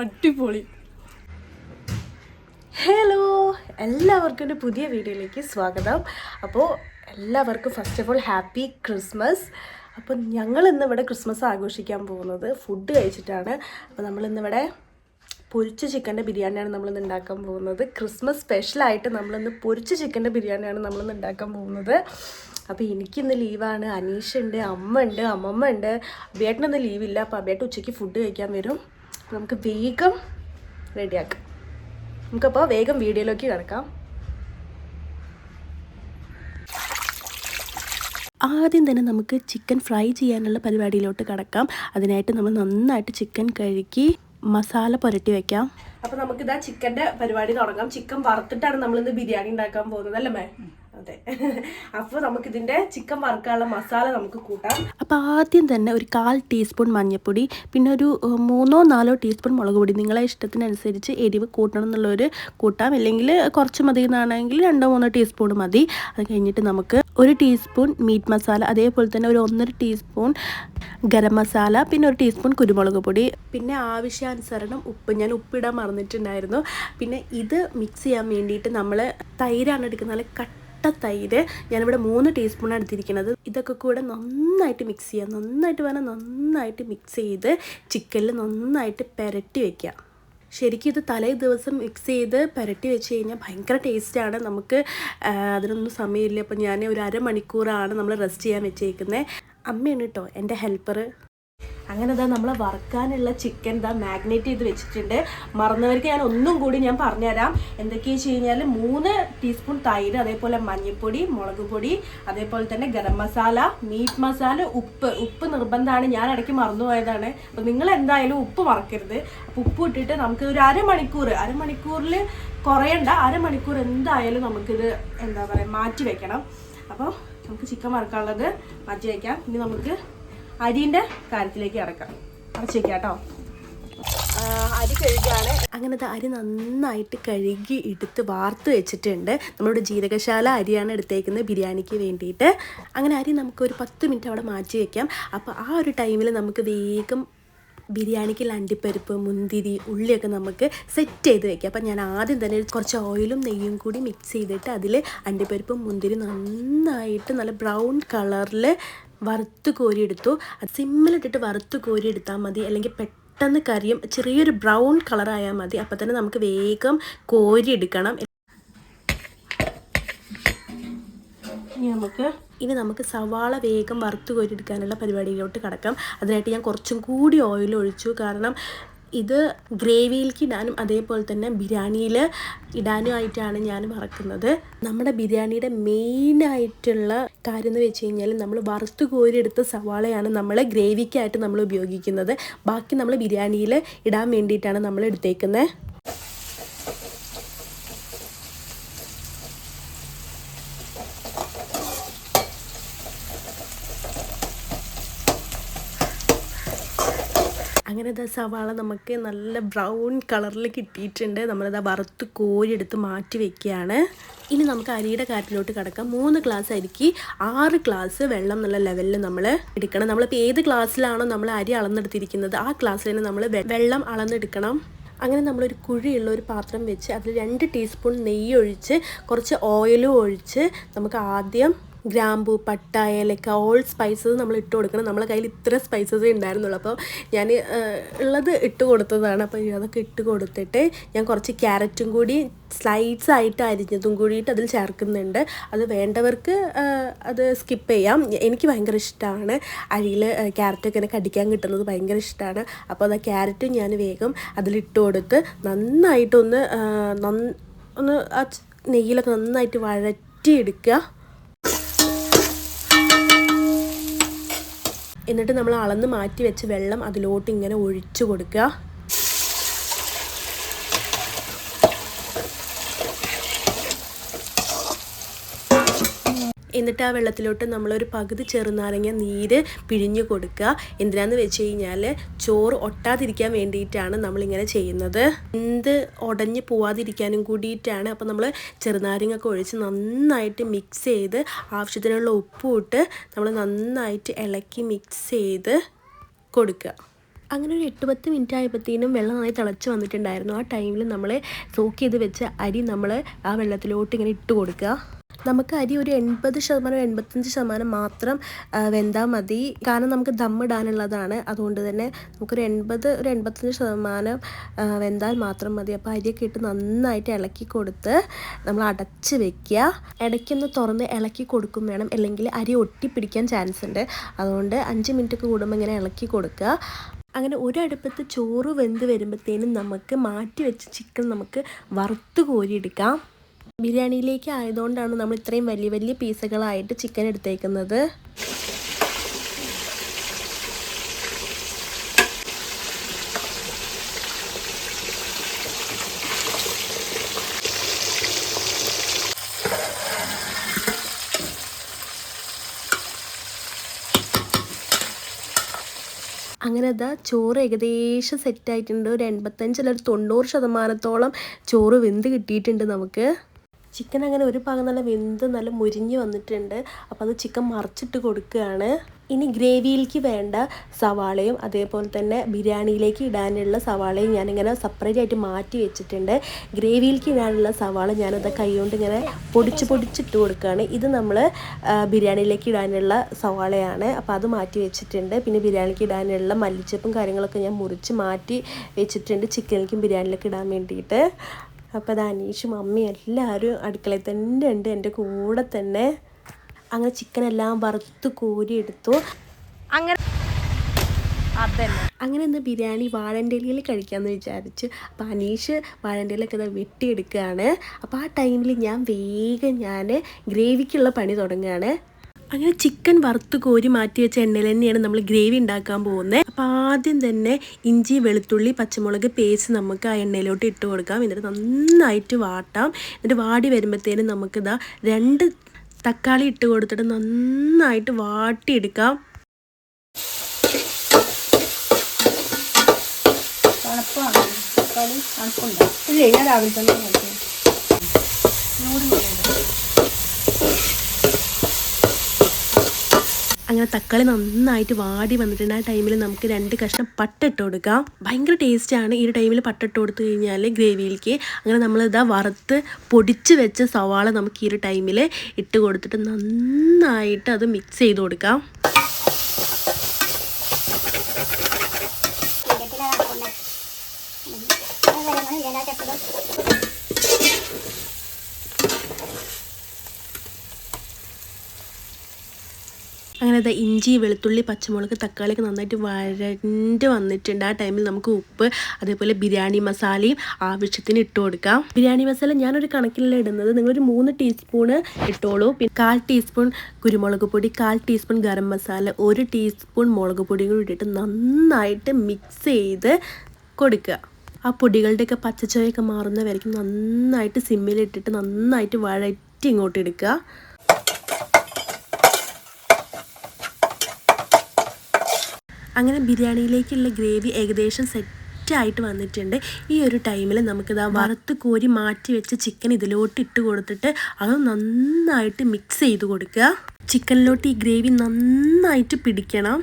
അടിപൊളി. ഹലോ എല്ലാവർക്കും എന്റെ പുതിയ വീഡിയോയിലേക്ക് സ്വാഗതം. അപ്പോൾ എല്ലാവർക്കും first of all happy Christmas അപ്പോൾ ഞങ്ങൾ ഇന്നിവിടെ ക്രിസ്മസ് ആഘോഷിക്കാൻ പോകുന്നത് ഫുഡ് കഴിച്ചിട്ടാണ്. അപ്പോൾ നമ്മൾ ഇന്നിവിടെ പൊരിച്ച ചിക്കന്റെ ബിരിയാണിയാണ് നമ്മളിന്ന് ഉണ്ടാക്കാൻ പോകുന്നത്. ക്രിസ്മസ് സ്പെഷ്യലായിട്ട് നമ്മളിന്ന് പൊരിച്ച ചിക്കന്റെ ബിരിയാണിയാണ് നമ്മളിന്ന് ഉണ്ടാക്കാൻ പോകുന്നത്. അപ്പോൾ എനിക്കിന്ന് ലീവാണ് അനീഷ് ഉണ്ട് അമ്മ ഉണ്ട് അമ്മമ്മ ഉണ്ട്. അബിയേട്ടനൊന്നും ലീവില്ല അപ്പോൾ അബിയേട്ടൻ ഉച്ചയ്ക്ക് ഫുഡ് കഴിക്കാൻ വരും. അപ്പോൾ നമുക്ക് വേഗം റെഡിയാക്കാം. നമുക്കപ്പോൾ വേഗം വീഡിയോയിലേക്ക് കിടക്കാം. ആദ്യം തന്നെ നമുക്ക് ചിക്കൻ ഫ്രൈ ചെയ്യാനുള്ള പരിപാടിയിലോട്ട് കിടക്കാം. അതിനായിട്ട് നമ്മൾ നന്നായിട്ട് ചിക്കൻ കഴുകി മസാല പുരട്ടി വെക്കാം. അപ്പോൾ നമുക്കിതാ ചിക്കന്റെ പരിപാടി തുടങ്ങാം. ചിക്കൻ വറുത്തിട്ടാണ് നമ്മളിന്ന് ബിരിയാണി ഉണ്ടാക്കാൻ പോകുന്നത് അല്ലേ മേ? അതെ. നമുക്ക് ഇതിന്റെ ചിക്കൻ വറുക്കാനുള്ള മസാല നമുക്ക് കൂട്ടാം. അപ്പോൾ ആദ്യം തന്നെ ഒരു കാൽ ടീസ്പൂൺ മഞ്ഞൾപ്പൊടി പിന്നെ ഒരു മൂന്നോ നാലോ ടീസ്പൂൺ മുളക് പൊടി. നിങ്ങളെ ഇഷ്ടത്തിനനുസരിച്ച് എരിവ് കൂട്ടണം എന്നുള്ളൊരു കൂട്ടാം. അല്ലെങ്കിൽ കുറച്ച് മതി എന്നാണെങ്കിൽ രണ്ടോ മൂന്നോ ടീസ്പൂൺ മതി. അത് കഴിഞ്ഞിട്ട് നമുക്ക് ഒരു ടീസ്പൂൺ മീറ്റ് മസാല അതേപോലെ തന്നെ ഒരു ഒന്നര ടീസ്പൂൺ ഗരം മസാല പിന്നെ ഒരു ടീസ്പൂൺ കുരുമുളക് പൊടി. പിന്നെ ആവശ്യാനുസരണം ഉപ്പ്. ഞാൻ ഉപ്പിടാൻ മറന്നിട്ടുണ്ടായിരുന്നു. പിന്നെ ഇത് മിക്സ് ചെയ്യാൻ വേണ്ടിയിട്ട് നമ്മൾ തൈരാണ് എടുക്കുന്നത്. നല്ല കട്ട തൈര് ഞാനിവിടെ മൂന്ന് ടീസ്പൂണാണ് എടുത്തിരിക്കുന്നത്. ഇതൊക്കെ കൂടെ നന്നായിട്ട് മിക്സ് ചെയ്യുക. നന്നായിട്ട് വേണം നന്നായിട്ട് മിക്സ് ചെയ്ത് ചിക്കനിൽ നന്നായിട്ട് പെരട്ടി വയ്ക്കുക ശരിക്കും ഇത് തലേ ദിവസം മിക്സ് ചെയ്ത് പുരട്ടി വെച്ച് കഴിഞ്ഞാൽ ഭയങ്കര ടേസ്റ്റാണ് നമുക്ക് അതിനൊന്നും സമയമില്ല. അപ്പം ഞാൻ ഒരു അരമണിക്കൂറാണ് നമ്മൾ റെസ്റ്റ് ചെയ്യാൻ വെച്ചേക്കുന്നത് അമ്മയാണ് കേട്ടോ എന്റെ ഹെൽപ്പർ അങ്ങനെ ഇതാ നമ്മൾ വറുക്കാനുള്ള ചിക്കൻ ഇതാ മാഗ്നേറ്റ് ചെയ്ത് വെച്ചിട്ടുണ്ട്. മറന്നവർക്ക് ഞാൻ ഒന്നും കൂടി ഞാൻ പറഞ്ഞുതരാം. എന്തൊക്കെയാണെന്ന് വെച്ച് കഴിഞ്ഞാൽ മൂന്ന് ടീസ്പൂൺ തൈര് അതേപോലെ മഞ്ഞൾപ്പൊടി മുളക് പൊടി അതേപോലെ തന്നെ ഗരം മസാല മീറ്റ് മസാല ഉപ്പ്. ഉപ്പ് നിർബന്ധമാണ്. ഞാൻ ഇടയ്ക്ക് മറന്നുപോയതാണ്. അപ്പോൾ നിങ്ങൾ എന്തായാലും ഉപ്പ് മറക്കരുത്. അപ്പോൾ ഉപ്പ് ഇട്ടിട്ട് നമുക്ക് ഒരു അരമണിക്കൂർ അരമണിക്കൂറിൽ കുറയണ്ട. അരമണിക്കൂർ എന്തായാലും നമുക്കിത് എന്താ പറയുക മാറ്റി വെക്കണം. അപ്പോൾ നമുക്ക് ചിക്കൻ വറുക്കാനുള്ളത് മാറ്റി വയ്ക്കാം ഇനി നമുക്ക് അരിന്റെ കാര്യത്തിലേക്ക് ഇറക്കാം. അരച്ചേക്കാം കേട്ടോ അരി കഴുകാണ്. അങ്ങനത്തെ അരി നന്നായിട്ട് കഴുകി എടുത്ത് വാർത്ത് വെച്ചിട്ടുണ്ട്. നമ്മളുടെ ജീരകശാല അരിയാണ് എടുത്തേക്കുന്നത് ബിരിയാണിക്ക് വേണ്ടിയിട്ട്. അങ്ങനെ അരി നമുക്ക് ഒരു പത്ത് മിനിറ്റ് അവിടെ മാറ്റി വെക്കാം. അപ്പോൾ ആ ഒരു ടൈമിൽ നമുക്ക് വേഗം ബിരിയാണിക്ക് അണ്ടിപ്പരിപ്പ് മുന്തിരി ഉള്ളിയൊക്കെ നമുക്ക് സെറ്റ് ചെയ്ത് വെക്കാം. അപ്പം ഞാൻ ആദ്യം തന്നെ കുറച്ച് ഓയിലും നെയ്യും കൂടി മിക്സ് ചെയ്തിട്ട് അതിൽ അണ്ടിപ്പരിപ്പും മുന്തിരി നന്നായിട്ട് നല്ല ബ്രൗൺ കളറിൽ വറുത്ത് കോരിയെടുത്തു. സിമ്മിലിട്ടിട്ട് വറുത്ത് കോരിയെടുത്താൽ മതി. അല്ലെങ്കിൽ പെട്ടെന്ന് കറിയും ചെറിയൊരു ബ്രൗൺ കളറായാൽ മതി. അപ്പം തന്നെ നമുക്ക് വേഗം കോരിയെടുക്കണം. ഇനി നമുക്ക് ഇനി നമുക്ക് സവാള വേഗം വറുത്ത് കോരിയെടുക്കാനുള്ള പരിപാടിയിലോട്ട് കിടക്കാം. അതിനായിട്ട് ഞാൻ കുറച്ചും കൂടി ഓയിൽ ഒഴിച്ചു. കാരണം ഇത് ഗ്രേവിയിലേക്ക് ഇടാനും അതേപോലെ തന്നെ ബിരിയാണിയിൽ ഇടാനും ആയിട്ടാണ് ഞാൻ മറക്കുന്നത് നമ്മുടെ ബിരിയാണിയുടെ മെയിനായിട്ടുള്ള കാര്യം എന്ന് വെച്ച് കഴിഞ്ഞാൽ നമ്മൾ വറുത്ത് കോരിയെടുത്ത സവാളയാണ് നമ്മൾ ഗ്രേവിക്കായിട്ട് നമ്മൾ ഉപയോഗിക്കുന്നത്. ബാക്കി നമ്മൾ ബിരിയാണിയിൽ ഇടാൻ വേണ്ടിയിട്ടാണ് നമ്മൾ എടുത്തേക്കുന്നത്. ഇതാ സവാള നമുക്ക് നല്ല ബ്രൗൺ കളറിൽ കിട്ടിയിട്ടുണ്ട്. നമ്മളിതാ വറുത്ത് കോരിയെടുത്ത് മാറ്റി വെക്കുകയാണ്. ഇനി നമുക്ക് അരിയുടെ കാര്യത്തിലോട്ട് കിടക്കാം. മൂന്ന് ഗ്ലാസ് അരിക്ക് ആറ് ഗ്ലാസ് വെള്ളം എന്നുള്ള ലെവലിൽ നമ്മൾ എടുക്കണം. നമ്മളിപ്പോൾ ഏത് ഗ്ലാസ്സിലാണോ നമ്മൾ അരി അളന്നെടുത്തിരിക്കുന്നത് ആ ഗ്ലാസ്സിൽ തന്നെ നമ്മൾ വെള്ളം അളന്നെടുക്കണം. അങ്ങനെ നമ്മളൊരു കുഴിയുള്ള ഒരു പാത്രം വെച്ച് അതിൽ രണ്ട് ടീസ്പൂൺ നെയ്യ് ഒഴിച്ച് കുറച്ച് ഓയിലും ഒഴിച്ച് നമുക്ക് ആദ്യം ഗ്രാമ്പു പട്ട ഏലക്ക ഓൾ സ്പൈസസ് നമ്മൾ ഇട്ട് കൊടുക്കണം. നമ്മളെ കയ്യിൽ ഇത്ര സ്പൈസസ് ഉണ്ടായിരുന്നുള്ളൂ. അപ്പോൾ ഞാൻ ഉള്ളത് ഇട്ട് കൊടുത്തതാണ്. അപ്പോൾ അതൊക്കെ ഇട്ട് കൊടുത്തിട്ട് ഞാൻ കുറച്ച് ക്യാരറ്റും കൂടി സ്ലൈഡ്സ് ആയിട്ട് അരിഞ്ഞതും കൂടിയിട്ട് അതിൽ ചേർക്കുന്നുണ്ട്. അത് വേണ്ടവർക്ക് അത് സ്കിപ്പ് ചെയ്യാം. എനിക്ക് ഭയങ്കര ഇഷ്ടമാണ് അരിയിൽ ക്യാരറ്റൊക്കെ ഇങ്ങനെ കടിക്കാൻ കിട്ടുന്നത് ഭയങ്കര ഇഷ്ടമാണ് അപ്പോൾ അത് ക്യാരറ്റും ഞാൻ വേഗം അതിലിട്ട് കൊടുത്ത് നന്നായിട്ടൊന്ന് നന്ന് ഒന്ന് ആ നെയ്യിലൊക്കെ നന്നായിട്ട് വഴറ്റിയെടുക്കുക. എന്നിട്ട് നമ്മൾ അളന്ന് മാറ്റി വെച്ച് വെള്ളം അതിലോട്ട് ഇങ്ങനെ ഒഴിച്ചു കൊടുക്കുക. എന്നിട്ട് ആ വെള്ളത്തിലോട്ട് നമ്മളൊരു പകുതി ചെറുനാരങ്ങ നീര് പിഴിഞ്ഞു കൊടുക്കുക. എന്തിനാന്ന് വെച്ച് കഴിഞ്ഞാൽ ചോറ് ഒട്ടാതിരിക്കാൻ വേണ്ടിയിട്ടാണ് നമ്മളിങ്ങനെ ചെയ്യുന്നത്. എന്ത് ഉടഞ്ഞ് പോവാതിരിക്കാനും കൂടിയിട്ടാണ് അപ്പോൾ നമ്മൾ ചെറുനാരങ്ങ ഒക്കെ ഒഴിച്ച് നന്നായിട്ട് മിക്സ് ചെയ്ത് ആവശ്യത്തിനുള്ള ഉപ്പും ഇട്ട് നമ്മൾ നന്നായിട്ട് ഇളക്കി മിക്സ് ചെയ്ത് കൊടുക്കുക. അങ്ങനെ ഒരു എട്ട് പത്ത് മിനിറ്റ് ആയപ്പോഴത്തേനും വെള്ളം നന്നായി തിളച്ച് വന്നിട്ടുണ്ടായിരുന്നു. ആ ടൈമിൽ നമ്മൾ സോക്ക് ചെയ്ത് വെച്ച അരി നമ്മൾ ആ വെള്ളത്തിലോട്ട് ഇങ്ങനെ ഇട്ട് കൊടുക്കുക. നമുക്ക് അരി ഒരു എൺപത് ശതമാനം എൺപത്തഞ്ച് ശതമാനം മാത്രം വെന്താൽ മതി. കാരണം നമുക്ക് ദമ്മിടാനുള്ളതാണ് അതുകൊണ്ട് തന്നെ നമുക്കൊരു എൺപത് ഒരു എൺപത്തഞ്ച് ശതമാനം വെന്താൽ മാത്രം മതി. അപ്പോൾ അരിയൊക്കെ ഇട്ട് നന്നായിട്ട് ഇളക്കി കൊടുത്ത് നമ്മൾ അടച്ച് വെക്കുക. ഇടയ്ക്കൊന്ന് തുറന്ന് ഇളക്കി കൊടുക്കും വേണം. അല്ലെങ്കിൽ അരി ഒട്ടിപ്പിടിക്കാൻ ചാൻസ് ഉണ്ട്. അതുകൊണ്ട് അഞ്ച് മിനിറ്റ് ഒക്കെ കൂടുമ്പോൾ ഇങ്ങനെ ഇളക്കി കൊടുക്കുക. അങ്ങനെ ഒരടുപ്പത്ത് ചോറ് വെന്ത് വരുമ്പോഴത്തേനും നമുക്ക് മാറ്റി വെച്ച ചിക്കൻ നമുക്ക് വറുത്ത് കോരിയെടുക്കാം ബിരിയാണിയിലേക്ക് ആയതുകൊണ്ടാണ് നമ്മൾ ഇത്രയും വലിയ വലിയ പീസുകളായിട്ട് ചിക്കൻ എടുത്തേക്കുന്നത്. അങ്ങനെ അതാ ചോറ് ഏകദേശം സെറ്റായിട്ടുണ്ട് ഒരു എൺപത്തഞ്ച് അല്ല ഒരു തൊണ്ണൂറ് ശതമാനത്തോളം ചോറ് വെന്ത് കിട്ടിയിട്ടുണ്ട് നമുക്ക്. ചിക്കൻ അങ്ങനെ ഒരു ഭാഗം നല്ല വെന്ത് നല്ല മുരിഞ്ഞ് വന്നിട്ടുണ്ട്. അപ്പോൾ അത് ചിക്കൻ മറിച്ചിട്ട് കൊടുക്കുകയാണ്. ഇനി ഗ്രേവിയിലേക്ക് വേണ്ട സവാളയും അതേപോലെ തന്നെ ബിരിയാണിയിലേക്ക് ഇടാനുള്ള സവാളയും ഞാനിങ്ങനെ സെപ്പറേറ്റ് ആയിട്ട് മാറ്റി വെച്ചിട്ടുണ്ട്. ഗ്രേവിയിലേക്ക് ഇടാനുള്ള സവാള ഞാനത് കൈകൊണ്ട് ഇങ്ങനെ പൊടിച്ച് പൊടിച്ചിട്ട് കൊടുക്കുകയാണ്. ഇത് നമ്മൾ ബിരിയാണിയിലേക്ക് ഇടാനുള്ള സവാളയാണ്. അപ്പോൾ അത് മാറ്റി വെച്ചിട്ടുണ്ട്. പിന്നെ ബിരിയാണിക്ക് ഇടാനുള്ള മല്ലിച്ചപ്പും കാര്യങ്ങളൊക്കെ ഞാൻ മുറിച്ച് മാറ്റി വെച്ചിട്ടുണ്ട് ചിക്കനിലേക്കും ബിരിയാണിയിലേക്ക് ഇടാൻ വേണ്ടിയിട്ട്. അപ്പോൾ അത് അനീഷും അമ്മയും എല്ലാവരും അടുക്കളയിൽ തന്നെ ഉണ്ട്. എന്റെ കൂടെ തന്നെ. അങ്ങനെ ചിക്കൻ എല്ലാം വറുത്ത് കോരി എടുത്തു. അങ്ങനെ അതന്നെ. അങ്ങനെ ഇന്ന് ബിരിയാണി വാഴന്റെലിയിൽ കഴിക്കാമെന്ന് വിചാരിച്ചു. അപ്പോൾ അനീഷ് വാഴന്റെലൊക്കെ ഇത് വെട്ടിയെടുക്കുകയാണ്. അപ്പോൾ ആ ടൈമിൽ ഞാൻ വേഗം ഞാൻ ഗ്രേവിക്കുള്ള പണി തുടങ്ങുകയാണ്. അങ്ങനെ ചിക്കൻ വറുത്ത് കോരി മാറ്റി വെച്ച എണ്ണയിൽ തന്നെയാണ് നമ്മൾ ഗ്രേവി ഉണ്ടാക്കാൻ പോകുന്നത്. അപ്പോൾ ആദ്യം തന്നെ ഇഞ്ചി വെളുത്തുള്ളി പച്ചമുളക് പേസ്റ്റ് നമുക്ക് ആ എണ്ണയിലോട്ട് ഇട്ട് കൊടുക്കാം. എന്നിട്ട് നന്നായിട്ട് വാട്ടാം. എന്നിട്ട് വാടി വരുമ്പോഴത്തേനും നമുക്കിതാ രണ്ട് തക്കാളി ഇട്ട് കൊടുത്തിട്ട് നന്നായിട്ട് വാട്ടിയെടുക്കാം. തക്കാളി ഇല്ലേ ഞാൻ രാവിലെ തന്നെ അങ്ങനെ തക്കാളി നന്നായിട്ട് വാടി വന്നിട്ടുണ്ട്. ആ ടൈമിൽ നമുക്ക് രണ്ട് കഷ്ണം പട്ടിട്ട് കൊടുക്കാം. ഭയങ്കര ടേസ്റ്റാണ് ഈ ഒരു ടൈമിൽ പട്ടിട്ട് കൊടുത്തു കഴിഞ്ഞാൽ ഗ്രേവിയിലേക്ക്. അങ്ങനെ നമ്മളിതാ വറുത്ത് പൊടിച്ച് വെച്ച സവാള നമുക്ക് ഈ ഒരു ടൈമിൽ ഇട്ട് കൊടുത്തിട്ട് നന്നായിട്ട് അത് മിക്സ് ചെയ്ത് കൊടുക്കാം. അങ്ങനെ ഇഞ്ചി വെളുത്തുള്ളി പച്ചമുളക് തക്കാളിയൊക്കെ നന്നായിട്ട് വരണ്ട് വന്നിട്ടുണ്ട്. ആ ടൈമിൽ നമുക്ക് ഉപ്പ് അതേപോലെ ബിരിയാണി മസാലയും ആവശ്യത്തിന് ഇട്ട് കൊടുക്കാം. ബിരിയാണി മസാല ഞാനൊരു കണക്കിലല്ല ഇടുന്നത്. നിങ്ങളൊരു മൂന്ന് ടീസ്പൂണ് ഇട്ടോളൂ. പിന്നെ കാൽ ടീസ്പൂൺ കുരുമുളക് പൊടി കാൽ ടീസ്പൂൺ ഗരം മസാല ഒരു ടീസ്പൂൺ മുളക് പൊടിയും കൂടി ഇട്ടിട്ട് നന്നായിട്ട് മിക്സ് ചെയ്ത് കൊടുക്കുക. ആ പൊടികളുടെയൊക്കെ പച്ചച്ചോയൊക്കെ മാറുന്ന വരയ്ക്കും. നന്നായിട്ട് സിമ്മിലിട്ടിട്ട് നന്നായിട്ട് വഴറ്റി ഇങ്ങോട്ട് എടുക്കുക. അങ്ങനെ ബിരിയാണിയിലേക്കുള്ള ഗ്രേവി ഏകദേശം സെറ്റായിട്ട് വന്നിട്ടുണ്ട്. ഈ ഒരു ടൈമിൽ നമുക്കിത് ആ വറുത്ത് കോരി മാറ്റി വെച്ച ചിക്കൻ ഇതിലോട്ട് ഇട്ട് കൊടുത്തിട്ട് അത് നന്നായിട്ട് മിക്സ് ചെയ്ത് കൊടുക്കുക. ചിക്കനിലോട്ട് ഈ ഗ്രേവി നന്നായിട്ട് പിടിക്കണം.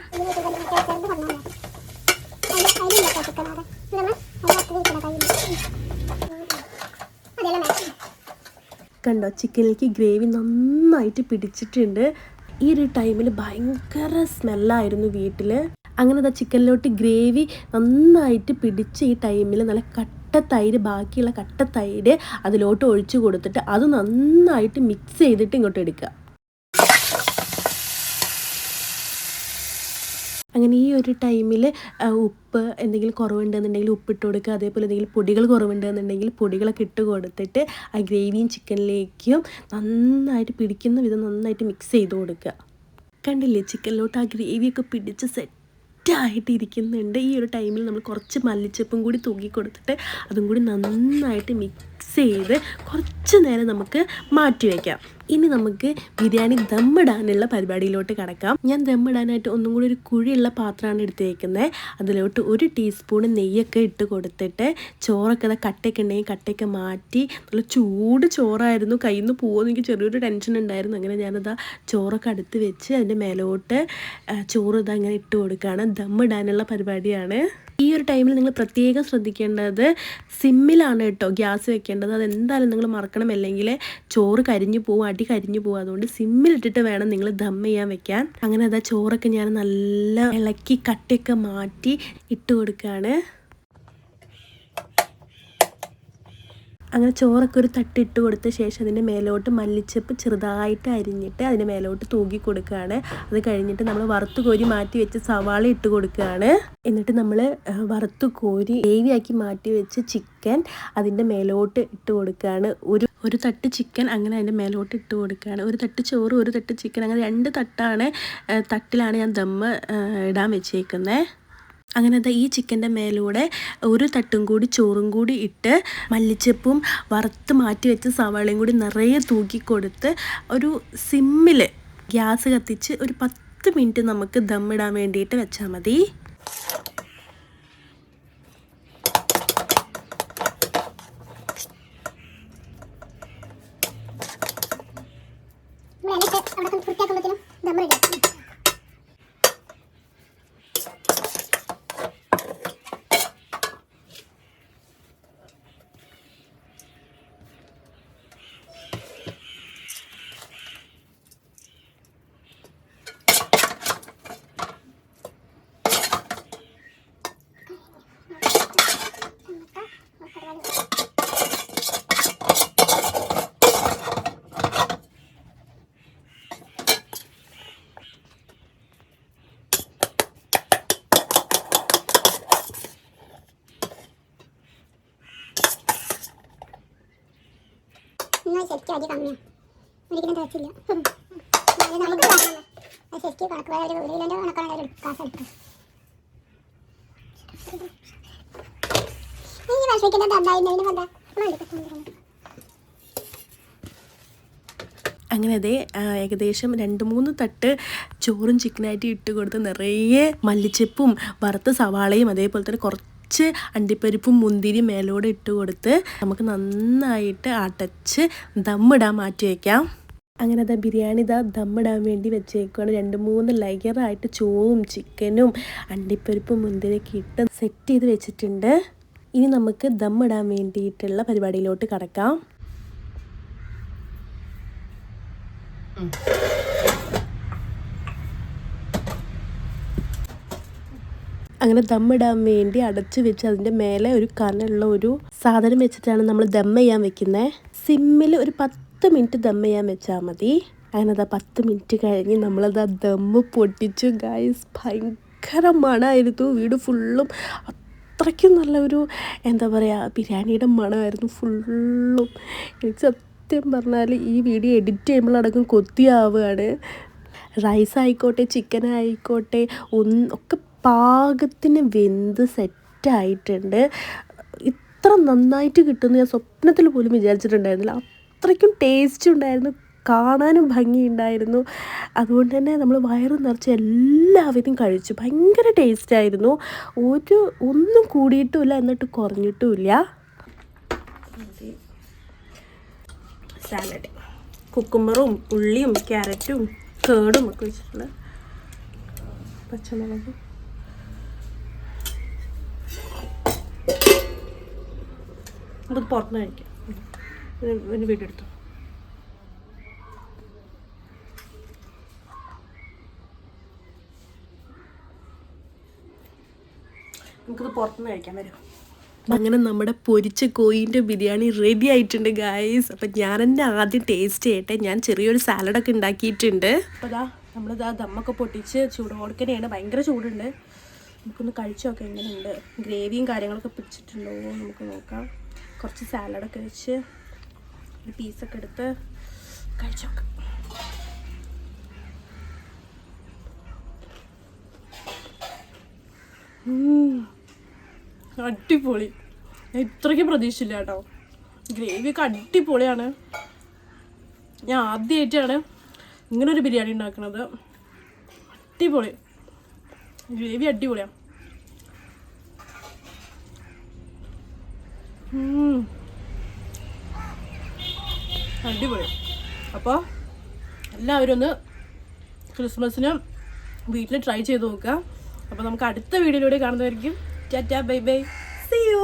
കണ്ടോ ചിക്കനിലേക്ക് ഗ്രേവി നന്നായിട്ട് പിടിച്ചിട്ടുണ്ട്. ഈ ഒരു ടൈമിൽ ഭയങ്കര സ്മെല്ലായിരുന്നു വീട്ടിൽ അങ്ങനെ ദാ ചിക്കനിലോട്ട് ഗ്രേവി നന്നായിട്ട് പിടിച്ച് ഈ ടൈമിൽ നല്ല കട്ട തൈര് ബാക്കിയുള്ള കട്ട തൈര് അതിലോട്ട് ഒഴിച്ചു കൊടുത്തിട്ട് അത് നന്നായിട്ട് മിക്സ് ചെയ്തിട്ട് ഇങ്ങോട്ട് എടുക്കുക. അങ്ങനെ ഈ ഒരു ടൈമിൽ ഉപ്പ് എന്തെങ്കിലും കുറവുണ്ടെന്നുണ്ടെങ്കിൽ ഉപ്പിട്ട് കൊടുക്കുക. അതേപോലെ എന്തെങ്കിലും പൊടികൾ കുറവുണ്ടെന്നുണ്ടെങ്കിൽ പൊടികളൊക്കെ ഇട്ട് കൊടുത്തിട്ട് ആ ഗ്രേവിയും ചിക്കനിലേക്കും നന്നായിട്ട് പിടിക്കുന്ന വിധം നന്നായിട്ട് മിക്സ് ചെയ്ത് കൊടുക്കുക. കണ്ടില്ലേ? ചിക്കനിലോട്ട് ആ ഗ്രേവിയൊക്കെ പിടിച്ച് സെറ്റായിട്ട് ഇരിക്കുന്നുണ്ട് ഈ ഒരു ടൈമിൽ നമ്മൾ കുറച്ച് മല്ലിച്ചപ്പും കൂടി തൂക്കി കൊടുത്തിട്ട് അതും കൂടി നന്നായിട്ട് മിക്സ് ചെയ്ത് കുറച്ച് നേരം നമുക്ക് മാറ്റി വയ്ക്കാം ഇനി നമുക്ക് ബിരിയാണി ദമ്മിടാനുള്ള പരിപാടിയിലോട്ട് കിടക്കാം. ഞാൻ ദമ്മിടാനായിട്ട് ഒന്നും കൂടി ഒരു കുഴിയുള്ള പാത്രമാണ് എടുത്തേക്കുന്നത് അതിലോട്ട് ഒരു ടീസ്പൂൺ നെയ്യൊക്കെ ഇട്ട് കൊടുത്തിട്ട് ചോറൊക്കെ കട്ടയൊക്കെ ഉണ്ടെങ്കിൽ കട്ടയൊക്കെ മാറ്റി നല്ല ചൂട് ചോറായിരുന്നു. കയ്യിൽ നിന്ന് പോകുമെന്ന് എനിക്ക് ചെറിയൊരു ടെൻഷൻ ഉണ്ടായിരുന്നു. അങ്ങനെ ഞാനതാ ചോറൊക്കെ അടുത്ത് വെച്ച് അതിന്റെ മേലോട്ട് ചോറ് ഇതാ ഇങ്ങനെ ഇട്ട് കൊടുക്കുകയാണ്. ദമ്മിടാനുള്ള പരിപാടിയാണ്. ഈ ഒരു ടൈമിൽ നിങ്ങൾ പ്രത്യേകം ശ്രദ്ധിക്കേണ്ടത് സിമ്മിലാണ് കേട്ടോ ഗ്യാസ് വെക്കേണ്ടത്. അതെന്തായാലും നിങ്ങൾ മറക്കണം. അല്ലെങ്കിൽ ചോറ് കരിഞ്ഞു പോകും അടി കരിഞ്ഞു പോകും അതുകൊണ്ട് സിമ്മിലിട്ടിട്ട് വേണം നിങ്ങൾ ദം ചെയ്യാൻ വെക്കാൻ. അങ്ങനെ അതാ ചോറൊക്കെ ഞാൻ നല്ല ഇളക്കി കട്ടിയൊക്കെ മാറ്റി ഇട്ട് കൊടുക്കുകയാണ് അങ്ങനെ ചോറൊക്കെ ഒരു തട്ടിട്ട് കൊടുത്ത ശേഷം അതിന്റെ മേലോട്ട് മല്ലിച്ചപ്പ് ചെറുതായിട്ട് അരിഞ്ഞിട്ട് അതിന്റെ മേലോട്ട് തൂക്കി കൊടുക്കുകയാണ്. അത് കഴിഞ്ഞിട്ട് നമ്മൾ വറുത്ത് കോരി മാറ്റി വെച്ച് സവാള ഇട്ട് കൊടുക്കുകയാണ്. എന്നിട്ട് നമ്മൾ വറുത്ത് കോരി ഗ്രേവിയാക്കി മാറ്റി വെച്ച് ചിക്കൻ അതിന്റെ മേലോട്ട് ഇട്ട് കൊടുക്കുകയാണ്. ഒരു ഒരു തട്ട് ചിക്കൻ അങ്ങനെ അതിന്റെ മേലോട്ട് ഇട്ട് കൊടുക്കുകയാണ്. ഒരു തട്ട് ചോറ് ഒരു തട്ട് ചിക്കൻ അങ്ങനെ രണ്ട് തട്ടാണ് തട്ടിലാണ് ഞാൻ ദമ്മ് ഇടാൻ വെച്ചേക്കുന്നത് അങ്ങനെ ദാ ഈ ചിക്കന്റെ മേലൂടെ ഒരു തട്ടും കൂടി ചോറും കൂടി ഇട്ട് മല്ലിച്ചപ്പും വറുത്ത് മാറ്റി വെച്ച സവാളയും കൂടി നിറയെ തൂക്കിക്കൊടുത്ത് ഒരു സിമ്മിൽ ഗ്യാസ് കത്തിച്ച് ഒരു പത്ത് മിനിറ്റ് നമുക്ക് ദമ്മിടാൻ വേണ്ടിയിട്ട് വെച്ചാൽ മതി. അവിടെ വൃത്തിയാക്കുമ്പോഴത്തേനും ശരിക്കും അടി കമ്മിയാണ് ഒരിക്കലും തികച്ചില്ല ശരിക്കും കണക്ക് വേറെ ഒരു കിലോന്റെ കണക്കാണ് ഒരു കാശ് എടുക്കുക നീ വിഷമിക്കുന്നത് എന്തായിരുന്നു എന്താ മടുക്കുന്നു അങ്ങനെ അതെ ഏകദേശം രണ്ട് മൂന്ന് തട്ട് ചോറും ചിക്കനായിട്ട് ഇട്ട് കൊടുത്ത് നിറയെ മല്ലിച്ചപ്പും വറുത്ത സവാളയും അതേപോലെ തന്നെ കുറച്ച് അണ്ടിപ്പരിപ്പും മുന്തിരി മേലോടെ ഇട്ട് കൊടുത്ത് നമുക്ക് നന്നായിട്ട് അടച്ച് ദമ്മിടാൻ മാറ്റി വയ്ക്കാം അങ്ങനെ അതാ ബിരിയാണി ഇതാ ദമ്മിടാൻ വേണ്ടി വെച്ചേക്കുവാണ്. രണ്ട് മൂന്ന് ലെയറായിട്ട് ചോറും ചിക്കനും അണ്ടിപ്പരിപ്പും മുന്തിരിയൊക്കെ ഇട്ട് സെറ്റ് ചെയ്ത് വെച്ചിട്ടുണ്ട്. ഇനി നമുക്ക് ദമ്മിടാൻ വേണ്ടിയിട്ടുള്ള പരിപാടിയിലോട്ട് കടക്കാം. അങ്ങനെ ദമ്മിടാൻ വേണ്ടി അടച്ചു വെച്ച് അതിന്റെ മേലെ ഒരു കനുള്ള ഒരു സാധനം വെച്ചിട്ടാണ് നമ്മൾ ദം ചെയ്യാൻ വെക്കുന്നത് സിമ്മിൽ ഒരു പത്ത് മിനിറ്റ് ദം ചെയ്യാൻ വെച്ചാൽ മതി. അങ്ങനെ അതാ പത്ത് മിനിറ്റ് കഴിഞ്ഞ് നമ്മളത് ആ ദമ്മ് പൊട്ടിച്ചു. ഗൈസ് ഭയങ്കര മണമായിരുന്നു. വീട് ഫുള്ളും അത്രയ്ക്കും നല്ലൊരു എന്താ പറയുക ബിരിയാണിയുടെ മണമായിരുന്നു ഫുള്ളും. എനിക്ക് സത്യം പറഞ്ഞാൽ ഈ വീഡിയോ എഡിറ്റ് ചെയ്യുമ്പോഴടക്കം കൊത്തിയാവുകയാണ്. റൈസ് ആയിക്കോട്ടെ ചിക്കൻ ആയിക്കോട്ടെ ഒന്ന് പാകത്തിന് വെന്ത് സെറ്റായിട്ടുണ്ട്. ഇത്ര നന്നായിട്ട് കിട്ടുമെന്ന് ഞാൻ സ്വപ്നത്തിൽ പോലും വിചാരിച്ചിട്ടുണ്ടായിരുന്നില്ല. അത്രയ്ക്കും ടേസ്റ്റ് ഉണ്ടായിരുന്നു. കാണാനും ഭംഗിയുണ്ടായിരുന്നു. അതുകൊണ്ട് തന്നെ നമ്മൾ വയറ് നിറച്ച് എല്ലാവരും കഴിച്ചു. ഭയങ്കര ടേസ്റ്റായിരുന്നു ഒരു ഒന്നും കൂടിയിട്ടുമില്ല എന്നിട്ട് കുറഞ്ഞിട്ടുമില്ല. സാലഡ് കുക്കുമ്പറും ഉള്ളിയും ക്യാരറ്റും കേടും ഒക്കെ വെച്ചിട്ടുള്ള പച്ചമുളകും. നമുക്ക് പുറത്തുനിന്ന് കഴിക്കാം. പിന്നെ നമുക്കിത് പുറത്തുനിന്ന് കഴിക്കാൻ വരും. അങ്ങനെ നമ്മുടെ പൊരിച്ച കോയിന്റെ ബിരിയാണി റെഡി ആയിട്ടുണ്ട് ഗായ്സ് അപ്പം ഞാൻ എന്റെ ആദ്യം ടേസ്റ്റ് ചെയ്യട്ടെ. ഞാൻ ചെറിയൊരു സാലഡൊക്കെ ഉണ്ടാക്കിയിട്ടുണ്ട്. അപ്പോൾ അതാ നമ്മളിതാ ദമ്മൊക്കെ പൊട്ടിച്ച് ചൂട് ചൂടോടുക്കനെയാണ് ഭയങ്കര ചൂടുണ്ട്. നമുക്കൊന്ന് കഴിച്ചു നോക്കാം എങ്ങനെയുണ്ട്. ഗ്രേവിയും കാര്യങ്ങളൊക്കെ പിടിച്ചിട്ടുണ്ടോ നമുക്ക് നോക്കാം. കുറച്ച് സാലഡൊക്കെ വെച്ച് ഒരു പീസൊക്കെ എടുത്ത് കഴിച്ചു നോക്കാം. അടിപൊളി. ഇത്രയ്ക്ക് പ്രതീക്ഷിച്ചില്ല കേട്ടോ. ഗ്രേവിയൊക്കെ അടിപൊളിയാണ്. ഞാൻ ആദ്യമായിട്ടാണ് ഇങ്ങനൊരു ബിരിയാണി ഉണ്ടാക്കുന്നത്. അടിപൊളി. ഗ്രേവി അടിപൊളിയാണ് അടിപൊളി. അപ്പോൾ എല്ലാവരും ഒന്ന് ക്രിസ്മസിന് വീട്ടിൽ ട്രൈ ചെയ്ത് നോക്കുക. അപ്പോൾ നമുക്ക് അടുത്ത വീഡിയോയിലൂടെ കാണുന്നതായിരിക്കും. Tata bye bye. See you